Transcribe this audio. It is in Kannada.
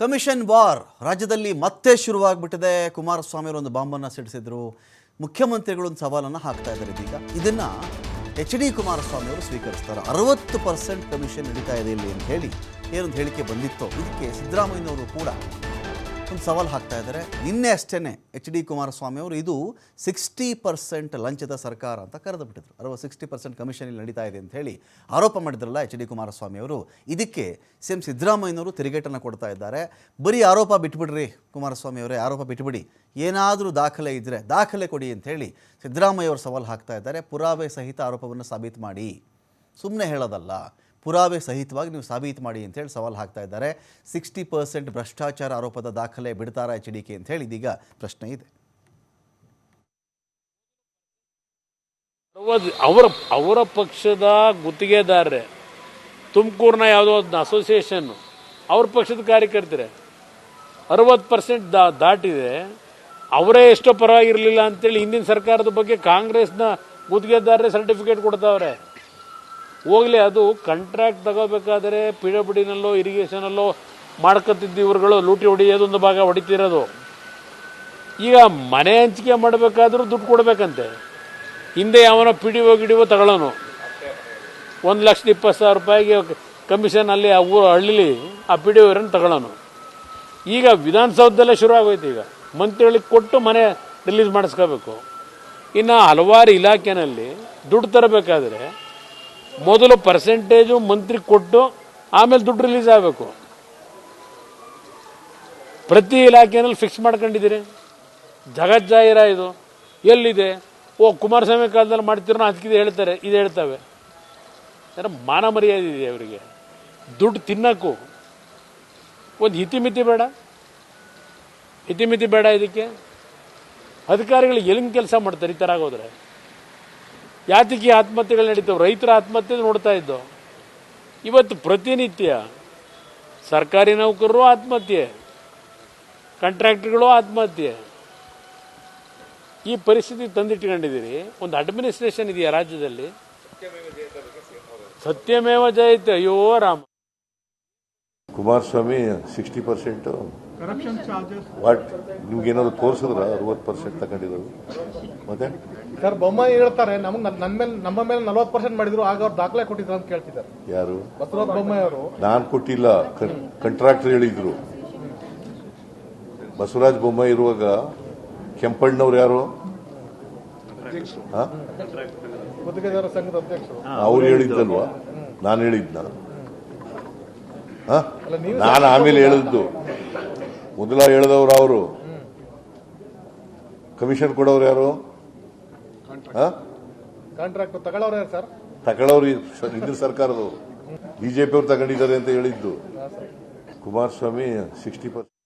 ಕಮಿಷನ್ ವಾರ್ ರಾಜ್ಯದಲ್ಲಿ ಮತ್ತೆ ಶುರುವಾಗ್ಬಿಟ್ಟಿದೆ. ಕುಮಾರಸ್ವಾಮಿ ಒಂದು ಬಾಂಬನ್ನು ಸಿಡಿಸಿದ್ರು. ಮುಖ್ಯಮಂತ್ರಿಗಳು ಒಂದು ಸವಾಲನ್ನು ಹಾಕ್ತಾ ಇದ್ದಾರೆ ಇದೀಗ ಇದನ್ನು ಎಚ್ ಡಿ ಕುಮಾರಸ್ವಾಮಿ ಅವರು ಸ್ವೀಕರಿಸ್ತಾರೆ. ಅರವತ್ತು ಪರ್ಸೆಂಟ್ ಕಮಿಷನ್ ನಡೀತಾ ಇದೆ ಇಲ್ಲಿ ಅಂತ ಹೇಳಿ ಏನೊಂದು ಹೇಳಿಕೆ ಬಂದಿತ್ತು. ಇದಕ್ಕೆ ಸಿದ್ದರಾಮಯ್ಯನವರು ಕೂಡ ಒಂದು ಸವಾಲು ಹಾಕ್ತಾ ಇದ್ದಾರೆ. ನಿನ್ನೆ ಅಷ್ಟೇ ಎಚ್ ಡಿ ಕುಮಾರಸ್ವಾಮಿ ಅವರು ಇದು ಸಿಕ್ಸ್ಟಿ ಪರ್ಸೆಂಟ್ ಲಂಚದ ಸರ್ಕಾರ ಅಂತ ಕರೆದು ಬಿಟ್ಟಿದ್ರು ಅರವತ್ತು ಸಿಕ್ಸ್ಟಿ ಪರ್ಸೆಂಟ್ ಕಮಿಷನ್ ಇಲ್ಲಿ ನಡೀತಾ ಇದೆ ಅಂತ ಹೇಳಿ ಆರೋಪ ಮಾಡಿದ್ರಲ್ಲ ಎಚ್ ಡಿ ಕುಮಾರಸ್ವಾಮಿ ಅವರು. ಇದಕ್ಕೆ ಸಿ ಎಂ ಸಿದ್ದರಾಮಯ್ಯನವರು ತಿರುಗೇಟನ್ನು ಕೊಡ್ತಾ ಇದ್ದಾರೆ. ಬರೀ ಆರೋಪ ಬಿಟ್ಬಿಡ್ರಿ ಕುಮಾರಸ್ವಾಮಿ ಅವರೇ, ಆರೋಪ ಬಿಟ್ಬಿಡಿ. ಏನಾದರೂ ದಾಖಲೆ ಇದ್ದರೆ ದಾಖಲೆ ಕೊಡಿ ಅಂತ ಹೇಳಿ ಸಿದ್ದರಾಮಯ್ಯ ಅವರು ಸವಾಲು ಹಾಕ್ತಾ ಇದ್ದಾರೆ. ಪುರಾವೆ ಸಹಿತ ಆರೋಪವನ್ನು ಸಾಬೀತು ಮಾಡಿ. ಸುಮ್ಮನೆ ಹೇಳೋದಲ್ಲ. ಪುರಾವೆ ಸಹಿತವಾಗಿ ನೀವು ಸಾಬೀತು ಮಾಡಿ ಅಂತೇಳಿ ಸವಾಲು ಹಾಕ್ತಾ ಇದ್ದಾರೆ. ಸಿಕ್ಸ್ಟಿ ಪರ್ಸೆಂಟ್ ಭ್ರಷ್ಟಾಚಾರ ಆರೋಪದ ದಾಖಲೆ ಬಿಡ್ತಾರಾ ಎಚ್ ಡಿ ಕೆ ಅಂತ ಹೇಳಿ ಇದೀಗ ಪ್ರಶ್ನೆ ಇದೆ. ಅವರ ಅವರ ಪಕ್ಷದ ಗುತ್ತಿಗೆದಾರರೇ, ತುಮಕೂರಿನ ಯಾವುದೋ ಒಂದು ಅಸೋಸಿಯೇಷನ್ ಅವ್ರ ಪಕ್ಷದ ಕಾರ್ಯಕರ್ತರೆ, ಅರವತ್ತು ಪರ್ಸೆಂಟ್ ದಾ, ದಾಟಿದೆ. ಅವರೇ ಎಷ್ಟೋ ಪರವಾಗಿರಲಿಲ್ಲ ಅಂತೇಳಿ ಹಿಂದಿನ ಸರ್ಕಾರದ ಬಗ್ಗೆ ಕಾಂಗ್ರೆಸ್ನ ಗುತ್ತಿಗೆದಾರರೇ ಸರ್ಟಿಫಿಕೇಟ್ ಕೊಡ್ತಾವ್ರೆ. ಹೋಗ್ಲಿ, ಅದು ಕಾಂಟ್ರಾಕ್ಟ್ ತಗೋಬೇಕಾದ್ರೆ ಪಿ ಡಬ್ಲ್ಯೂ ಡಿನಲ್ಲೋ ಇರಿಗೇಷನಲ್ಲೋ ಮಾಡ್ಕೊತಿದ್ದ ಇವ್ರುಗಳು, ಲೂಟಿ ಹೊಡಿಯೋದೊಂದು ಭಾಗ ಹೊಡಿತಿರೋದು. ಈಗ ಮನೆ ಹಂಚಿಕೆ ಮಾಡಬೇಕಾದ್ರೂ ದುಡ್ಡು ಕೊಡಬೇಕಂತೆ. ಹಿಂದೆ ಯಾವನೋ ಪಿ ಡಿ ಒ ಗಿಡಿಯೋ ತಗೊಳ್ಳೋನು. ಒಂದು ಲಕ್ಷದ ಇಪ್ಪತ್ತು ಸಾವಿರ ರೂಪಾಯಿಗೆ ಕಮಿಷನ್ ಅಲ್ಲಿ ಆ ಊರು ಹಳ್ಳಿಲಿ ಆ ಪಿ ಡಿ ಓರನ್ನು ತಗೊಳ್ಳೋನು. ಈಗ ವಿಧಾನಸೌಧದಲ್ಲೇ ಶುರು ಆಗೋಯ್ತು ಈಗ. ಮಂತ್ರಿಗಳಿಗೆ ಕೊಟ್ಟು ಮನೆ ರಿಲೀಸ್ ಮಾಡಿಸ್ಕೋಬೇಕು. ಇನ್ನು ಹಲವಾರು ಇಲಾಖೆಯಲ್ಲಿ ದುಡ್ಡು ತರಬೇಕಾದ್ರೆ ಮೊದಲು ಪರ್ಸೆಂಟೇಜು ಮಂತ್ರಿ ಕೊಟ್ಟು ಆಮೇಲೆ ದುಡ್ಡು ರಿಲೀಸ್ ಆಗಬೇಕು. ಪ್ರತಿ ಇಲಾಖೆಯಲ್ಲಿ ಫಿಕ್ಸ್ ಮಾಡ್ಕೊಂಡಿದ್ದೀರಿ. ಜಗಜ್ಜಾಹಿರ ಇದು. ಎಲ್ಲಿದೆ? ಓ, ಕುಮಾರಸ್ವಾಮಿ ಕಾಲದಲ್ಲಿ ಮಾಡ್ತಿರೋ ಅದಕ್ಕಿದೆ ಹೇಳ್ತಾರೆ, ಇದು ಹೇಳ್ತವೆ. ಯಾರ ಮಾನ ಮರ್ಯಾದೆ ಇದೆ ಅವರಿಗೆ? ದುಡ್ಡು ತಿನ್ನಕ್ಕೂ ಒಂದು ಇತಿಮಿತಿ ಬೇಡ. ಇತಿಮಿತಿ ಬೇಡ ಇದಕ್ಕೆ. ಅಧಿಕಾರಿಗಳು ಎಲ್ಲಿಂಗ್ ಕೆಲಸ ಮಾಡ್ತಾರೆ ಈ ಥರ ಆಗೋದ್ರೆ? ಯಾತಕ್ಕೆ ಆತ್ಮಹತ್ಯೆಗಳು ನಡೀತಾವೆ? ರೈತರ ಆತ್ಮಹತ್ಯೆ ನೋಡ್ತಾ ಇದ್ದವು ಇವತ್ತು ಪ್ರತಿನಿತ್ಯ ಸರ್ಕಾರಿ ನೌಕರರು ಆತ್ಮಹತ್ಯೆ, ಕಾಂಟ್ರಾಕ್ಟ್ರ್ಗಳು ಆತ್ಮಹತ್ಯೆ. ಈ ಪರಿಸ್ಥಿತಿ ತಂದಿಟ್ಕೊಂಡಿದ್ದೀರಿ. ಒಂದು ಅಡ್ಮಿನಿಸ್ಟ್ರೇಷನ್ ಇದೆಯಾ ರಾಜ್ಯದಲ್ಲಿ? ಸತ್ಯಮೇವ ಜಯತೆ. ಅಯ್ಯೋ Rama. Kumaraswamy sixty percent what ನಿಮ್ಗೆ ಏನಾದ್ರು ತೋರಿಸಿದ್ರ? ಅರವತ್ತು ಪರ್ಸೆಂಟ್ ತಗೊಂಡಿದ್ರು ಮತ್ತೆ? ಸರ್ ಬೊಮ್ಮಾಯಿ ಹೇಳ್ತಾರೆ ನಮ್ಗೆ ನನ್ನ ಮೇಲೆ ನಮ್ಮ ಮೇಲೆ ನಲವತ್ತು ಪರ್ಸೆಂಟ್ ಮಾಡಿದ್ರು ಆಗ ಅವ್ರು ದಾಖಲೆ ಕೊಟ್ಟಿದ್ರು ಅಂತ ಕೇಳ್ತಿದ್ದಾರೆ. ಯಾರು? ಬಸವರಾಜ ಬೊಮ್ಮಾಯಿ ಅವರು. ನಾನು ಕೊಟ್ಟಿಲ್ಲ. ಕಂಟ್ರಾಕ್ಟರ್ ಹೇಳಿದ್ರು. ಬಸವರಾಜ್ ಬೊಮ್ಮಾಯಿ ಇರುವಾಗ ಕೆಂಪಣ್ಣವ್ರು ಯಾರು? ಗುತ್ತಿಗೆದಾರ ಸಂಘದ ಅಧ್ಯಕ್ಷರು. ಅವ್ರು ಹೇಳಿದ್ದಲ್ವಾ? ನಾನು ಹೇಳಿದ್ನ. ಅಲ್ಲ ನೀವು ನಾನು ಆಮೇಲೆ ಹೇಳಿದ್ದು. ಮೊದಲ ಹೇಳಿದವರು ಅವರು. ಕಮಿಷನ್ ಕೊಡೋರು ಯಾರು? ಕಾಂಟ್ರಾಕ್ಟ್ ತಗೊಳ್ಳೋರು ಯಾರು ಸರ್? ತಗೊಳ್ಳೋರು ಹಿಂದಿನ ಸರ್ಕಾರದವರು. ಬಿಜೆಪಿಯವರು ತಗೊಂಡಿದ್ದಾರೆ ಅಂತ ಹೇಳಿದ್ದು. Kumaraswamy sixty percent